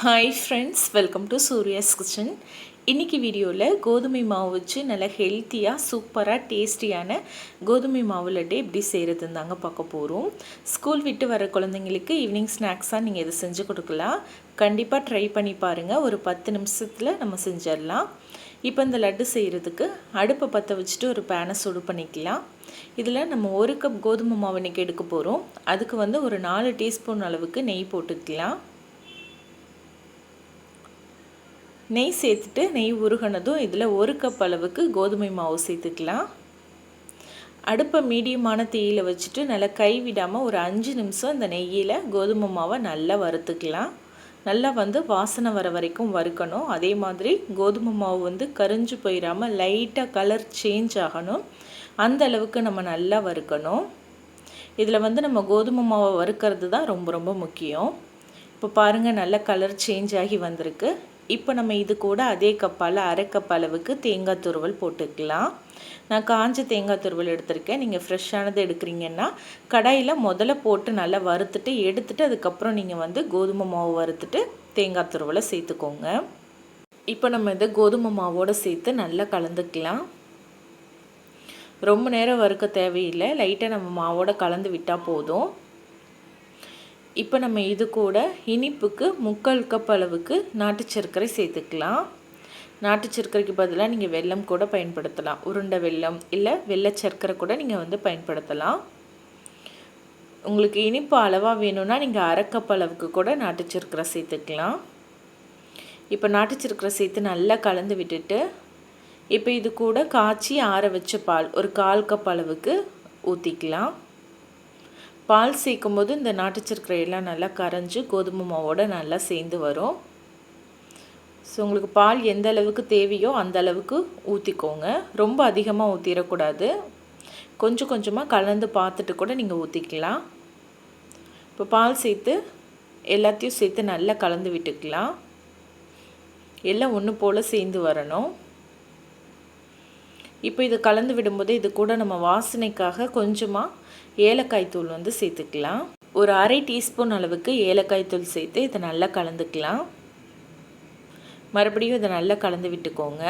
Hi friends welcome to Surya's kitchen இன்றைக்கி வீடியோவில் கோதுமை மாவு வச்சு நல்லா ஹெல்த்தியாக சூப்பராக டேஸ்டியான கோதுமை மாவு லட்டு எப்படி செய்கிறதுன்னு தாங்க பார்க்க போகிறோம் ஸ்கூல் விட்டு வர குழந்தைங்களுக்கு ஈவினிங் ஸ்நாக்ஸாக நீங்கள் இதை செஞ்சு கொடுக்கலாம். கண்டிப்பாக ட்ரை பண்ணி பாருங்கள் ஒரு பத்து நிமிஷத்தில் நம்ம செஞ்சிடலாம். இப்போ இந்த லட்டு செய்கிறதுக்கு அடுப்பை பற்ற வச்சுட்டு ஒரு பேனை சுடு பண்ணிக்கலாம். இதில் நம்ம ஒரு கப் கோதுமை மாவு இன்றைக்கி எடுக்க போகிறோம் அதுக்கு வந்து ஒரு நாலு டீஸ்பூன் அளவுக்கு நெய் போட்டுக்கலாம். நெய் சேர்த்துட்டு நெய் உருகினதும் இதில் ஒரு கப் அளவுக்கு கோதுமை மாவு சேர்த்துக்கலாம். அடுப்பை மீடியமான தீயில் வச்சுட்டு நல்லா கை விடாமல் ஒரு அஞ்சு நிமிஷம் இந்த நெய்யில் கோதுமை மாவை நல்லா வறுத்துக்கலாம். நல்லா வந்து வாசனை வர வரைக்கும் வறுக்கணும். அதே மாதிரி கோதுமை மாவு வந்து கரிஞ்சு போயிடாமல் லைட்டாக கலர் சேஞ்ச் ஆகணும். அந்த அளவுக்கு நம்ம நல்லா வறுக்கணும். இதில் வந்து நம்ம கோதுமை மாவை வறுக்கிறது தான் ரொம்ப ரொம்ப முக்கியம். இப்போ பாருங்கள் நல்ல கலர் சேஞ்ச் ஆகி வந்திருக்கு. இப்போ நம்ம இது கூட அதே கப்பால் அரை கப் அளவுக்கு தேங்காய் துருவல் போட்டுக்கலாம். நான் காஞ்ச தேங்காய் துருவல் எடுத்திருக்கேன். நீங்கள் ஃப்ரெஷ்ஷானது எடுக்கிறீங்கன்னா கடாயில் முதல்ல போட்டு நல்லா வறுத்துட்டு எடுத்துட்டு அதுக்கப்புறம் நீங்கள் வந்து கோதுமை மாவு வறுத்துட்டு தேங்காய் துருவலை சேர்த்துக்கோங்க. இப்போ நம்ம இதை கோதுமை மாவோடு சேர்த்து நல்லா கலந்துக்கலாம். ரொம்ப நேரம் வறுக்க தேவையில்லை. லைட்டாக நம்ம மாவோட கலந்து விட்டால் போதும். இப்போ நம்ம இது கூட இனிப்புக்கு முக்கால் கப் அளவுக்கு நாட்டு சர்க்கரை சேர்த்துக்கலாம். நாட்டு சர்க்கரைக்கு பதிலாக நீங்கள் வெல்லம் கூட பயன்படுத்தலாம். உருண்டை வெல்லம் இல்லை வெள்ளை சர்க்கரை கூட நீங்கள் வந்து பயன்படுத்தலாம். உங்களுக்கு இனிப்பு அளவாக வேணும்னா நீங்கள் அரைக்கப் அளவுக்கு கூட நாட்டு சர்க்கரை சேர்த்துக்கலாம். இப்போ நாட்டு சர்க்கரை சேர்த்து நல்லா கலந்து விட்டுட்டு இப்போ இது கூட காய்ச்சி ஆற வச்ச பால் ஒரு கால் கப் அளவுக்கு ஊற்றிக்கலாம் பால் சேர்க்கும் போது இந்த நாட்டு சர்க்கரையெல்லாம் நல்லா கரைஞ்சி கோதுமை மாவோடு நல்லா சேர்ந்து வரும். ஸோ உங்களுக்கு பால் எந்த அளவுக்கு தேவையோ அந்த அளவுக்கு ஊற்றிக்கோங்க ரொம்ப அதிகமாக ஊற்றிடக்கூடாது கொஞ்சம் கொஞ்சமாக கலந்து பார்த்துட்டு கூட நீங்கள் ஊற்றிக்கலாம் இப்போ பால் சேர்த்து எல்லாத்தையும் சேர்த்து நல்லா கலந்து விட்டுக்கலாம். எல்லாம் ஒன்று போல் சேர்ந்து வரணும். இப்போ இது கலந்து விடும்போது இது கூட நம்ம வாசனைக்காக கொஞ்சமாக ஏலக்காய் தூள் வந்து சேர்த்துக்கலாம். ஒரு அரை டீஸ்பூன் அளவுக்கு ஏலக்காய் தூள் சேர்த்து இதை நல்லா கலந்துக்கலாம். மறுபடியும் இதை நல்லா கலந்து விட்டுக்கோங்க.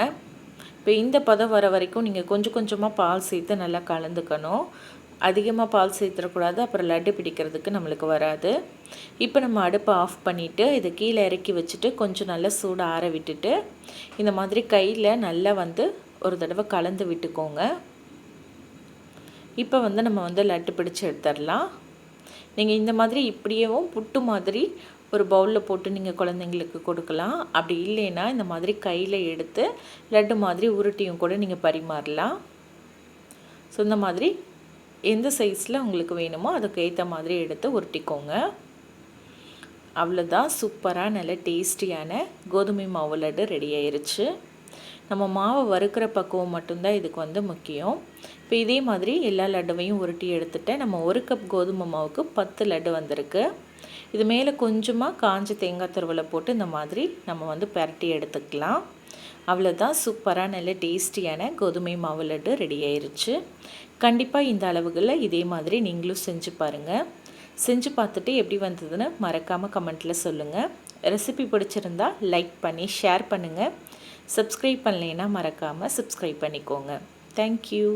இப்போ இந்த பதம் வர வரைக்கும் நீங்கள் கொஞ்சம் கொஞ்சமாக பால் சேர்த்து நல்லா கலந்துக்கணும். அதிகமாக பால் சேர்த்துடக்கூடாது அப்புறம் லட்டு பிடிக்கிறதுக்கு நம்மளுக்கு வராது. இப்போ நம்ம அடுப்பை ஆஃப் பண்ணிவிட்டு இதை கீழே இறக்கி வச்சுட்டு கொஞ்சம் நல்லா சூடு ஆற விட்டுட்டு இந்த மாதிரி கையில் நல்லா வந்து ஒரு தடவை கலந்து விட்டுக்கோங்க. இப்போ வந்து நம்ம வந்து லட்டு பிடிச்சி எடுத்துடலாம். நீங்கள் இந்த மாதிரி இப்படியேவும் புட்டு மாதிரி ஒரு பவுலில் போட்டு நீங்கள் குழந்தைங்களுக்கு கொடுக்கலாம். அப்படி இல்லைன்னா இந்த மாதிரி கையில் எடுத்து லட்டு மாதிரி உருட்டியும் கூட நீங்கள் பரிமாறலாம். ஸோ இந்த மாதிரி எந்த சைஸில் உங்களுக்கு வேணுமோ அதுக்கு ஏற்ற மாதிரி எடுத்து உருட்டிக்கோங்க. அவ்வளோதான் சூப்பராக நல்ல டேஸ்டியான கோதுமை மாவு லட்டு ரெடி ஆயிருச்சு. நம்ம மாவை வறுக்கிற பக்குவம் மட்டும்தான் இதுக்கு வந்து முக்கியம். இப்போ இதே மாதிரி எல்லா லட்டுவையும் உருட்டி எடுத்துகிட்டேன் நம்ம ஒரு கப் கோதுமை மாவுக்கு பத்து லட்டு வந்திருக்கு. இது மேலே கொஞ்சமாக காஞ்ச தேங்காய் துருவலை போட்டு இந்த மாதிரி நம்ம வந்து பரட்டி எடுத்துக்கலாம். அவ்வளோதான் சூப்பராக நல்ல டேஸ்டியான கோதுமை மாவு லட்டு ரெடி ஆயிருச்சு. கண்டிப்பாக இந்த அளவுகளில் இதே மாதிரி நீங்களும் செஞ்சு பாருங்கள் செஞ்சு பார்த்துட்டு எப்படி வந்ததுன்னு மறக்காமல் கமெண்ட்டில் சொல்லுங்கள் ரெசிபி பிடிச்சிருந்தா லைக் பண்ணி ஷேர் பண்ணுங்கள் சப்ஸ்கிரைப் பண்ணலைன்னா மறக்காமல் சப்ஸ்கிரைப் பண்ணிக்கோங்க. தேங்க்யூ